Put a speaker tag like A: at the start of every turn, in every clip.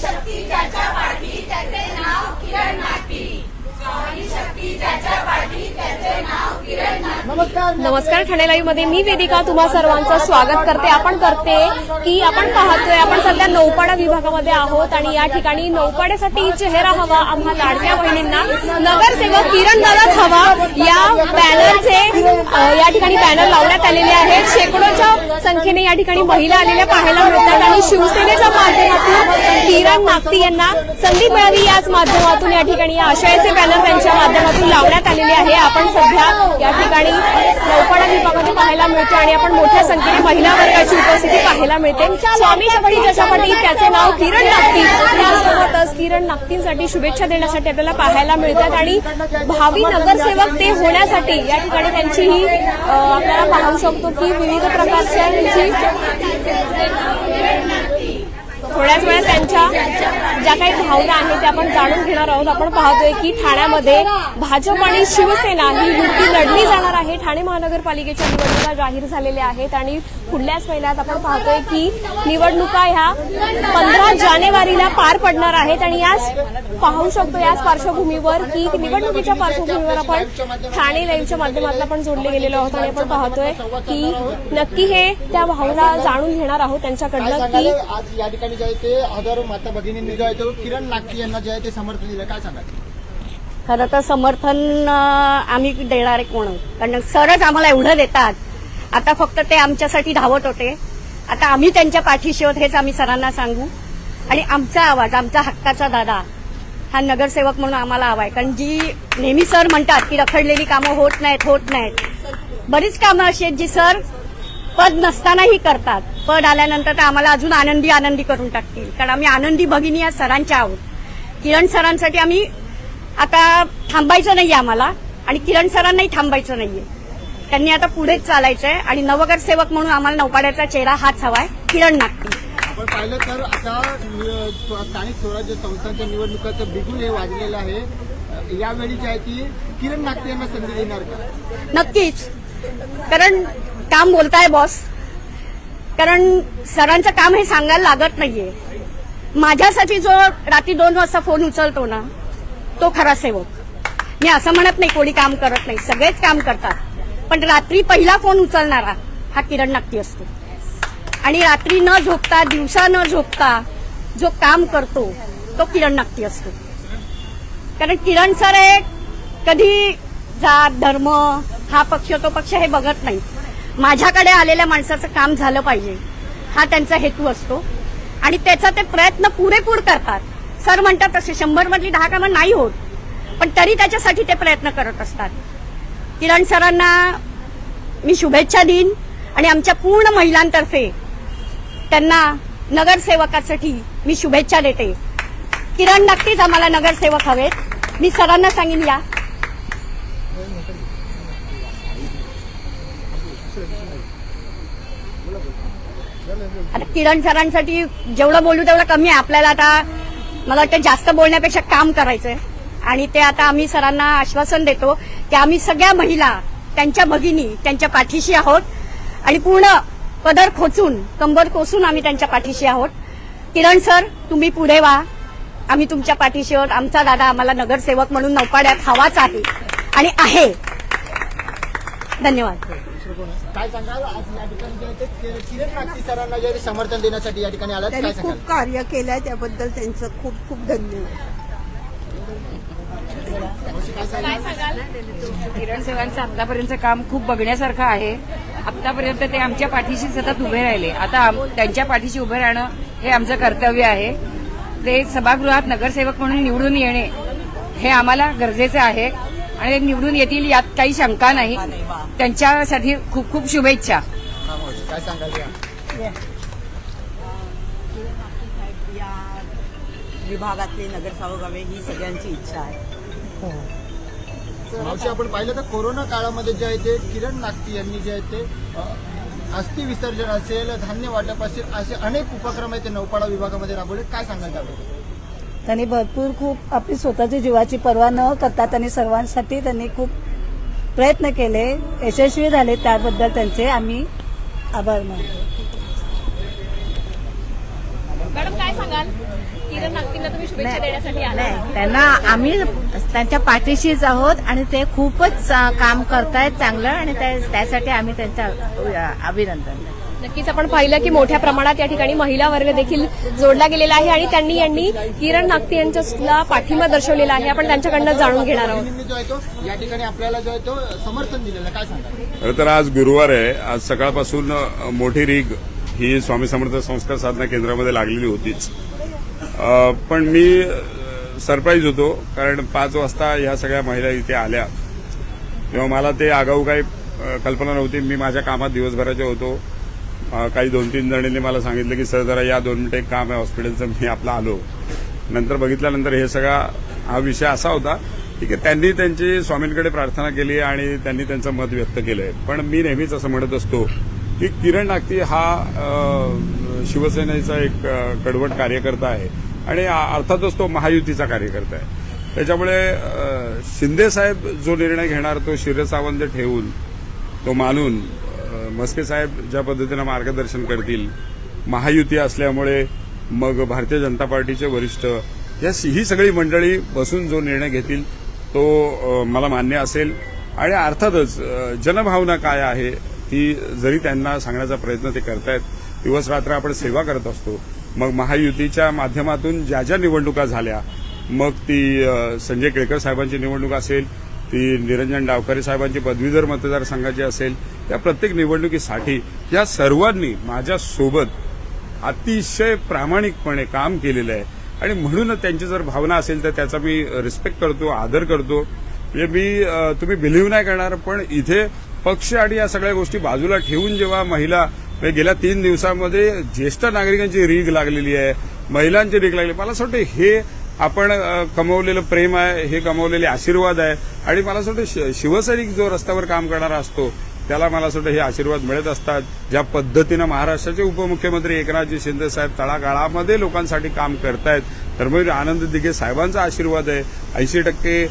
A: शक्ती ज्याच्या पाठी त्याचे नाव किरण नागटी स्वामी शक्ती ज्याच्या पाठी
B: नमस्कार
C: ठाणे लाईव्हमध्ये मी वेदिका तुम्हा सर्वांचं स्वागत करते. आपण करते की आपण पाहतोय आपण सध्या नौपाडा विभागामध्ये आहोत आणि या ठिकाणी नौपाड्यासाठी चेहरा हवा आम्हा लाडक्या बहिणींना. नगरसेवक किरण दादाच हवा. या बॅनरचे या ठिकाणी बॅनर लावण्यात आलेले आहेत. शेकडोच्या संख्येने या ठिकाणी महिला आलेल्या पाहायला मिळतात आणि शिवसेनेच्या माध्यमातून किरण नागती यांना संधी मिळावी याच माध्यमातून या ठिकाणी आशयाचे बॅनर त्यांच्या माध्यमातून लावण्यात आलेले आहे. आपण सध्या या ठिकाणी नौपाडा विभागामध्ये पाहायला मिळते आणि आपण मोठ्या संख्येने महिला वर्गाची उपस्थिती पाहायला मिळते. स्वामी शक्ती जशापटी त्याचे नाव किरण नागती. त्यासोबतच किरण नागतींसाठी शुभेच्छा देण्यासाठी आपल्याला पाहायला मिळतात आणि भावी नगरसेवक ते होण्यासाठी या ठिकाणी त्यांची ही आपल्याला पाहू शकतो की विविध प्रकारच्या त्यांची थोड्याच वेळा त्यांच्या ज्या काही भावना आहेत त्या आपण जाणून घेणार आहोत. आपण पाहतोय की ठाण्यामध्ये भाजप आणि शिवसेना ही युती लढली जाणार आहे. ठाणे महानगरपालिकेच्या निवडणुका जाहीर झालेल्या आहेत आणि पुढल्याच महिन्यात आपण पाहतोय की निवडणुका ह्या पंधरा जानेवारीला पार पडणार आहेत आणि याच पाहू शकतो याच पार्श्वभूमीवर की निवडणुकीच्या पार्श्वभूमीवर आपण ठाणे लाईव्हच्या माध्यमातून आपण जोडले गेलेलो आहोत आणि आपण पाहतोय की नक्की हे त्या भावना जाणून घेणार आहोत त्यांच्याकडनं की
B: ते हजारो माता भगिनींनी जो आहे तो किरण नागटी यांना जे आहे ते समर्थन दिलं. काय सांगाल?
D: खरं तर समर्थन अं, आम्ही देणारे कोण? आहोत? कारण सरच आम्हाला एवढं देतात. आता फक्त ते आमच्यासाठी धावत होते. आता आम्ही त्यांच्या पाठीशी आहोत हेच आम्ही सरांना सांगू. आणि आमचा आवाज आमचा हक्काचा दादा हा नगरसेवक म्हणून आम्हाला हवा आहे. कारण जी नेहमी सर म्हणतात की रखडलेली कामं होत नाहीत होत नाहीत. बरीच कामं अशी आहेत जी सर पद नसतानाही करतात. पद आल्यानंतर तर आम्हाला अजून आनंदी आनंदी करून टाकतील. कारण आम्ही आनंदी भगिनी या सरांच्या आहोत. किरण सरांसाठी आम्ही आता थांबायचं नाहीये आम्हाला आणि किरण सरांनाही थांबायचं नाहीये. त्यांनी आता पुढेच चालायचं आहे आणि नवगरसेवक म्हणून आम्हाला नौपाड्याचा चेहरा हाच हवाय किरण नागटी
B: आपण पाहिलं तर आता स्थानिक स्वराज्य संस्थांच्या निवडणुकाचं बिगुल हे वाजलेलं आहे. यावेळी जी आहे ती किरण नागटे यांना संधी देणार का?
D: नक्कीच. कारण काम बोलताय बॉस कारण सरांचं काम हे सांगायला लागत नाहीये. माझ्यासाठी जो रात्री दोन वाजता फोन उचलतो ना तो खरा सेवक. मी असं म्हणत नाही कोणी काम करत नाही सगळेच काम करतात. पण रात्री पहिला फोन उचलणारा हा किरण नक्की असतो. आणि रात्री न झोपता दिवसा न झोपता जो काम करतो तो किरण नक्की असतो. कारण किरण सर हे कधी जात धर्म हा पक्ष तो पक्ष हे बघत नाही माझ्याकडे आलेल्या माणसाचं काम झालं पाहिजे. हा त्यांचा हेतू असतो. आणि त्याचा ते प्रयत्न पुरेपूर करतात. सर म्हणतात तसे शंभर मधली दहा कामं नाही होत. पण तरी त्याच्यासाठी ते प्रयत्न करत असतात. किरण सरांना मी शुभेच्छा देईन आणि आमच्या पूर्ण महिलांतर्फे त्यांना नगरसेवकासाठी मी शुभेच्छा देते. किरण नक्कीच आम्हाला नगरसेवक हवेत. मी सरांना सांगेन या. आता किरण सरांसाठी जेवढं बोलू तेवढं कमी आहे. आपल्याला आता मला वाटतं जास्त बोलण्यापेक्षा काम करायचंय. आणि ते आता आम्ही सरांना आश्वासन देतो की आम्ही सगळ्या महिला त्यांच्या भगिनी त्यांच्या पाठीशी आहोत. आणि पूर्ण पदर खोचून कंबर कोसून आम्ही त्यांच्या पाठीशी आहोत. किरण सर तुम्ही पुढे व्हा. आम्ही तुमच्या पाठीशी आहोत. आमचा दादा आम्हाला नगरसेवक म्हणून नौपाड्यात हवाच आहे. आणि आहे. धन्यवाद.
B: काय सांगाल आज या ठिकाणी सरांना समर्थन देण्यासाठी या ठिकाणी आलात
E: त्यांनी
B: काय सांगाल?
E: खूप कार्य केलंय त्याबद्दल त्यांचं खूप खूप धन्यवाद.
B: मावशी, काय सांगाल?
F: किरण सेवांचं आतापर्यंतचं काम खूप बघण्यासारखं आहे. आतापर्यंत ते आमच्या पाठीशी सतत उभे राहिले. आता त्यांच्या पाठीशी उभे राहणं हे आमचं कर्तव्य आहे. ते सभागृहात नगरसेवक म्हणून निवडून येणे हे आम्हाला गरजेचं आहे. आणि निवडून येतील यात काही शंका नाही. त्यांच्यासाठी खूप खूप शुभेच्छा.
B: हा, काय सांगाल या?
G: विभागातले नगरसेवक हवे ही सगळ्यांची इच्छा आहे.
B: मावशी आपण पाहिलं तर कोरोना काळामध्ये जे आहे ते किरण नागटी यांनी जे आहे ते अस्थि विसर्जन असेल धान्य वाटप असेल असे अनेक उपक्रम आहे ते नौपाडा विभागामध्ये राबवले काय सांगाल त्याबद्दल?
H: त्यांनी भरपूर खूप आपली स्वतःची जीवाची पर्वा न करता त्यांनी सर्वांसाठी त्यांनी खूप प्रयत्न केले. यशस्वी झाले त्याबद्दल त्यांचे आम्ही आभार मानतो.
C: मॅडम काय सांगाल? किरण शुभेच्छा देण्यासाठी आला.
I: नाही त्यांना आम्ही त्यांच्या पाठीशीच आहोत आणि ते खूपच काम करतायत चांगलं आणि त्या- त्यासाठी आम्ही त्यांचं अभिनंदन.
C: नक्कीच आपण पाहिलं की मोठ्या प्रमाणात या ठिकाणी महिला वर्ग देखील जोडला गेलेला आहे आणि त्यांनी यांनी किरण नागती यांच्याला पाठिंबा दर्शवलेला आहे. आपण त्यांच्याकडनं जाणून घेणार आहोत.
B: बहिणींनी जो आहे तो या ठिकाणी आपल्याला जो आहे तो समर्थन दिलेलं आहे. काय सांगा
J: खरं तर आज गुरुवार आहे. आज सकाळपासून मोठी रीग ही स्वामी समर्थ संस्कार साधना केंद्रामध्ये लागलेली होतीच. पण मी सरप्राईज होतो कारण पाच वाजता ह्या सगळ्या महिला इथे आल्या. तेव्हा मला ते आगाऊ काही कल्पना नव्हती. मी माझ्या कामात दिवसभराचे होतो. काही दोन तीन जणींनी मला सांगितलं की सर जरा या दोन मिनिटं एक काम आहे हॉस्पिटलचं मी आपला आलो. नंतर बघितल्यानंतर हे सगळा हा विषय असा होता की त्यांनी त्यांची स्वामींकडे प्रार्थना केली आणि त्यांनी त्यांचं मत व्यक्त केलंय. पण मी नेहमीच असं म्हणत असतो की किरण नागती हा शिवसेनेचा एक कडवट कार्यकर्ता आहे आणि अर्थातच तो महायुतीचा कार्यकर्ता आहे. त्याच्यामुळे शिंदेसाहेब शिंदे साहेब जो निर्णय घेणार तो शिरसावंत ठेवून तो मानून मस्के साहेब ज्या पद्धतीनं मार्गदर्शन करतील महायुती असल्यामुळे मग भारतीय जनता पार्टीचे वरिष्ठ या ही सगळी मंडळी बसून जो निर्णय घेतील तो मला मान्य असेल. आणि अर्थातच जनभावना काय आहे ती जरी त्यांना सांगण्याचा प्रयत्न ते करतायत दिवस रात्र आपण सेवा करत असतो मग महायुतीच्या माध्यमातून ज्या ज्या निवडणुका झाल्या मग ती संजय केळकर साहेबांची निवडणूक असेल ती निरंजन डावकरे साहेबांची पदवीधर मतदारसंघाची असेल त्या प्रत्येक निवडणुकीसाठी या सर्वांनी माझ्यासोबत अतिशय प्रामाणिकपणे काम केलेलं आहे. आणि म्हणूनच त्यांची जर भावना असेल तर त्याचा मी रिस्पेक्ट करतो आदर करतो. म्हणजे मी तुम्ही बिलीव्ह नाही करणार पण इथे पक्ष आणि या सगळ्या गोष्टी बाजूला ठेवून जेव्हा महिला म्हणजे गेल्या तीन दिवसामध्ये ज्येष्ठ नागरिकांची रीग लागलेली आहे महिलांची रीग लागली मला असं वाटतं हे आपण कमवलेलं प्रेम आहे हे कमवलेले आशीर्वाद आहे. आणि मला असं वाटतं शि- शिवसैनिक जो रस्त्यावर काम करणारा असतो त्याला मला असं वाटतं हे आशीर्वाद मिळत असतात. ज्या पद्धतीनं महाराष्ट्राचे उपमुख्यमंत्री एकनाथजी शिंदे साहेब तळागाळामध्ये लोकांसाठी काम करतायत तर मग आनंद दिघे साहेबांचा आशीर्वाद आहे. ऐंशी टक्के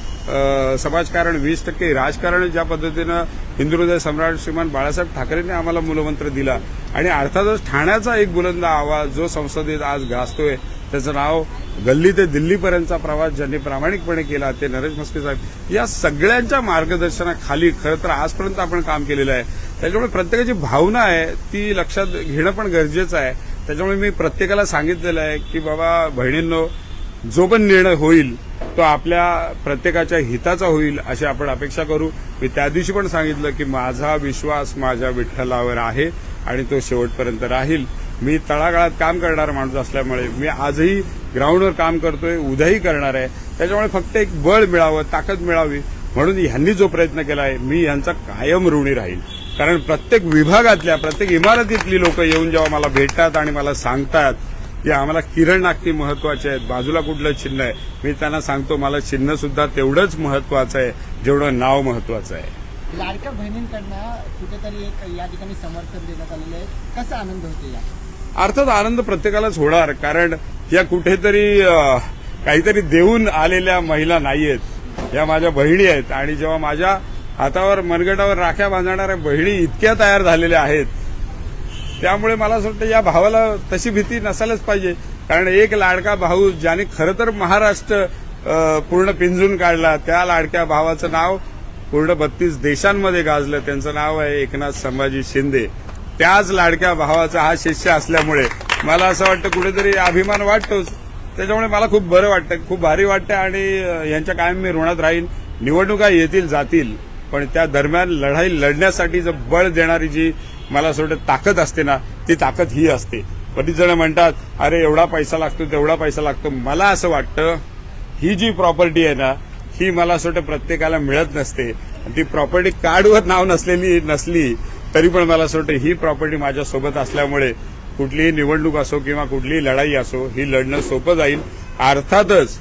J: समाजकारण वीस टक्के राजकारण ज्या पद्धतीनं हिंदुहृदय सम्राट श्रीमान बाळासाहेब ठाकरेंनी आम्हाला मूलमंत्र दिला. आणि अर्थातच ठाण्याचा एक बुलंद आवाज जो संसदेत आज गाजतोय त्याचं नाव गल्ली ते दिल्लीपर्यंतचा प्रवास ज्यांनी प्रामाणिकपणे केला ते नरेश मस्के साहेब. या सगळ्यांच्या मार्गदर्शनाखाली खरं तर आजपर्यंत आपण काम केलेलं आहे. त्याच्यामुळे प्रत्येकाची भावना आहे ती लक्षात घेणं पण गरजेचं आहे. त्याच्यामुळे मी प्रत्येकाला सांगितलेलं आहे की बाबा बहिणींनो जो पण निर्णय होईल तो आपल्या प्रत्येकाच्या हिताचा होईल अशी आपण अपेक्षा करू. मी त्या दिवशी पण सांगितलं की माझा विश्वास माझ्या विठ्ठलावर आहे आणि तो शेवटपर्यंत राहील. मी तळागाळात काम करणारा माणूस असल्यामुळे मी आजही ग्राउंडवर काम करतोय उद्याही करणार आहे. त्याच्यामुळे फक्त एक बळ मिळावं ताकद मिळावी म्हणून ह्यांनी जो प्रयत्न केला आहे मी यांचा कायम ऋणी राहील. कारण प्रत्येक विभागातल्या प्रत्येक इमारतीतली लोक येऊन जेव्हा मला भेटतात आणि मला सांगतात की आम्हाला किरण नागती महत्त्वाचे आहेत बाजूला कुठलं चिन्ह आहे मी त्यांना सांगतो मला चिन्ह सुद्धा तेवढंच महत्वाचं आहे जेवढं नाव महत्वाचं आहे.
B: लाडक्या बहिणींकडनं कुठेतरी एक या ठिकाणी समर्थन देण्यात आलेलं आहे. कसा आनंद होतो या
J: अर्थात आनंद प्रत्येकालाच होणार कारण या कुठेतरी काहीतरी देऊन आलेल्या महिला नाहीयेत. या माझ्या बहिणी आहेत आणि जेव्हा माझ्या हातावर मनगटावर राख्या बांधणाऱ्या बहिणी इतक्या तयार झालेल्या आहेत त्यामुळे मला असं वाटतं या भावाला तशी भीती नसायलाच पाहिजे. कारण एक लाडका भाऊ ज्याने खरं तर महाराष्ट्र पूर्ण पिंजून काढला त्या लाडक्या भावाचं नाव पूर्ण बत्तीस देशांमध्ये गाजलं. त्यांचं नाव आहे एकनाथ संभाजी शिंदे. त्याच लाडक्या भावाचा हा शिष्य असल्यामुळे मला असं वाटतं कुठेतरी अभिमान वाटतोच. त्याच्यामुळे मला खूप बरं वाटतं खूप भारी वाटतं आणि यांच्या कायम मी ऋणात राहीन. निवडणुका येतील जातील पण त्या दरम्यान लढाई लढण्यासाठी जर बळ देणारी जी मला असं वाटतं ताकद असते ना ती ताकद ही असते. बरीच जण म्हणतात अरे एवढा पैसा लागतो तेवढा पैसा लागतो. मला असं वाटतं ही जी प्रॉपर्टी आहे ना ही मला असं वाटतं प्रत्येकाला मिळत नसते. आणि ती प्रॉपर्टी कार्डवर नाव नसलेली नसली तरी पण मला असं वाटतं ही प्रॉपर्टी माझ्यासोबत असल्यामुळे कुठलीही निवडणूक असो किंवा कुठलीही लढाई असो ही लढणं सोपं जाईल. अर्थातच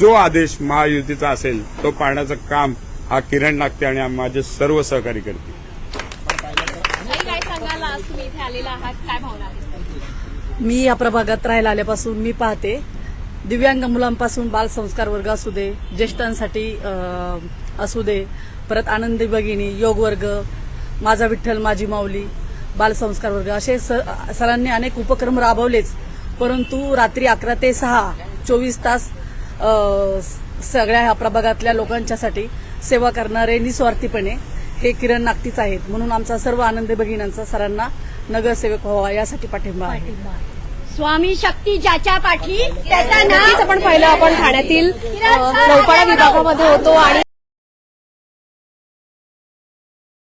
J: जो आदेश महायुतीचा असेल तो पाळण्याचं काम हा किरण नागते आणि माझे सर्व सहकारी करतील.
C: ताई, काय सांगाल आज तुम्ही इथे आलेला आहात? काय भावना आहे
H: मी या प्रभागात राहायला आल्यापासून मी पाहते दिव्यांग मुलांपासून बालसंस्कार वर्ग असू दे ज्येष्ठांसाठी असू दे परत आनंदी भगिनी योग वर्ग माझा विठ्ठल माझी माऊली बालसंस्कार वर्ग असे सरांनी अनेक उपक्रम राबवलेच. परंतु रात्री अकरा ते सहा चोवीस तास सगळ्या ह्या प्रभागातल्या लोकांच्यासाठी सेवा करणारे निस्वार्थीपणे हे किरण नागतीच आहेत. म्हणून आमचा सर्व आनंदी भगिनींचा सरांना नगरसेवक व्हावा यासाठी पाठिंबा आहे.
D: स्वामी शक्ती ज्याच्या पाठी त्याचा
C: आपण पाहिलं. आपण ठाण्यातील नौपाडा विभागामध्ये होतो आणि